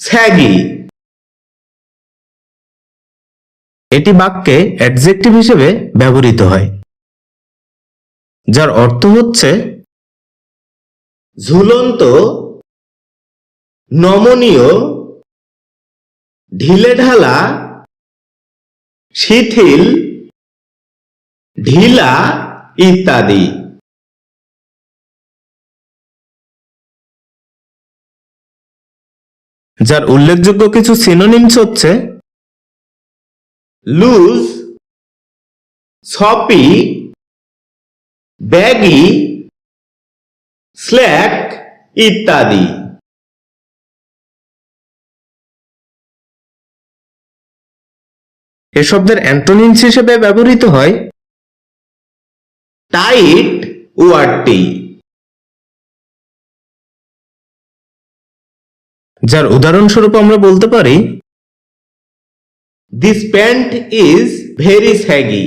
Saggy. এটি বাক্যে adjective হিসেবে ব্যবহৃত হয়, যার অর্থ হচ্ছে ঝুলন্ত, নমনীয় ঢিলেঢালা শিথিল, ঢিলা ইত্যাদি। যার উল্লেখযোগ্য কিছু সিনোনিমস হচ্ছে লুজ সপি ব্যাগি স্ল্যাক ইত্যাদি। এ শব্দের অ্যান্টোনিমস হিসেবে ব্যবহৃত হয় টাইট ওয়ার্ডটি যার উদাহরণস্বরূপ আমরা বলতে পারি this pant is very saggy